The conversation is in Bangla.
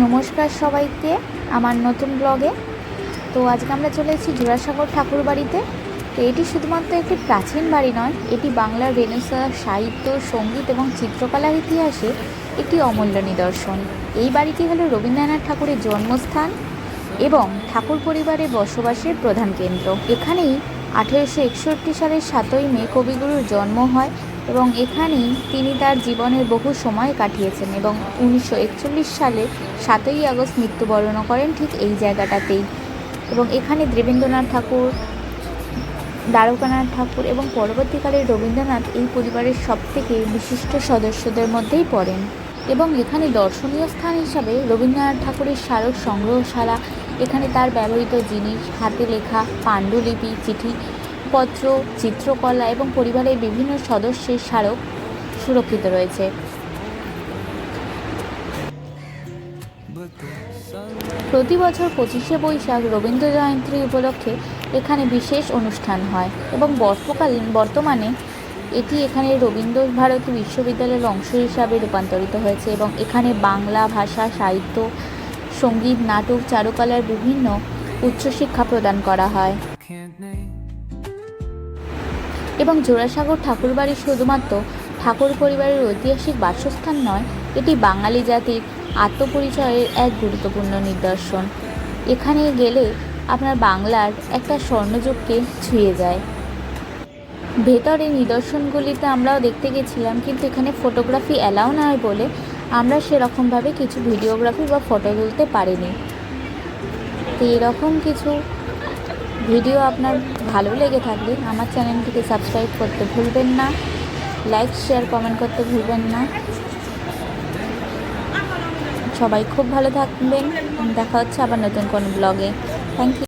নমস্কার সবাইকে আমার নতুন ব্লগে। তো আজকে আমরা চলে এসেছি জোড়াসাগর ঠাকুর বাড়িতে তো এটি শুধুমাত্র একটি প্রাচীন বাড়ি নয়, এটি বাংলার রেনেসা সাহিত্য, সংগীত এবং চিত্রকলার ইতিহাসে একটি অমূল্য নিদর্শন। এই বাড়িটি হলো রবীন্দ্রনাথ ঠাকুরের জন্মস্থান এবং ঠাকুর পরিবারের বসবাসের প্রধান কেন্দ্র। এখানেই আঠেরোশো একষট্টি সালের সাতই মে কবিগুরুর জন্ম হয় এবং এখানেই তিনি তার জীবনের বহু সময় কাটিয়েছেন এবং উনিশশো একচল্লিশ সালে সাতই আগস্ট মৃত্যুবরণ করেন ঠিক এই জায়গাটাতেই। এবং এখানে দেবেন্দ্রনাথ ঠাকুর, দ্বারকানাথ ঠাকুর এবং পরবর্তীকালে রবীন্দ্রনাথ এই পরিবারের সবথেকে বিশিষ্ট সদস্যদের মধ্যেই পড়েন। এবং এখানে দর্শনীয় স্থান হিসাবে রবীন্দ্রনাথ ঠাকুরের স্মারক সংগ্রহশালা, এখানে তার ব্যবহৃত জিনিস, হাতে লেখা পাণ্ডুলিপি চিঠিপত্র চিত্রকলা এবং পরিবারের বিভিন্ন সদস্যের স্মারক সুরক্ষিত রয়েছে প্রতি বছর পঁচিশে বৈশাখ রবীন্দ্র জয়ন্তী উপলক্ষে এখানে বিশেষ অনুষ্ঠান হয় এবং বর্ষকালীন বর্তমানে এটি এখানে রবীন্দ্র ভারতী বিশ্ববিদ্যালয়ের অংশ হিসাবে রূপান্তরিত হয়েছে এবং এখানে বাংলা ভাষা, সাহিত্য, সংগীত, নাটক, চারুকলার বিভিন্ন উচ্চশিক্ষা প্রদান করা হয়. এবং জোড়াসাগর ঠাকুরবাড়ি শুধুমাত্র ঠাকুর পরিবারের ঐতিহাসিক বাসস্থান নয়, এটি বাঙালি জাতির আত্মপরিচয়ের এক গুরুত্বপূর্ণ নিদর্শন। এখানে গেলে আপনার বাংলার একটা স্বর্ণযুগকে ছুঁয়ে যায়। ভেতরে নিদর্শনগুলিতে আমরাও দেখতে গেছিলাম, কিন্তু এখানে ফটোগ্রাফি অ্যালাউ নয় বলে আমরা সেরকমভাবে কিছু ভিডিওগ্রাফি বা ফটো তুলতে পারিনি। তো এরকম কিছু ভিডিও আপনার ভালো লেগে থাকলে আমার চ্যানেলটিকে সাবস্ক্রাইব করতে ভুলবেন না, লাইক, শেয়ার, কমেন্ট করতে ভুলবেন না। সবাই খুব ভালো থাকবেন। দেখা হচ্ছে আবার নতুন কোনো ব্লগে। Thank you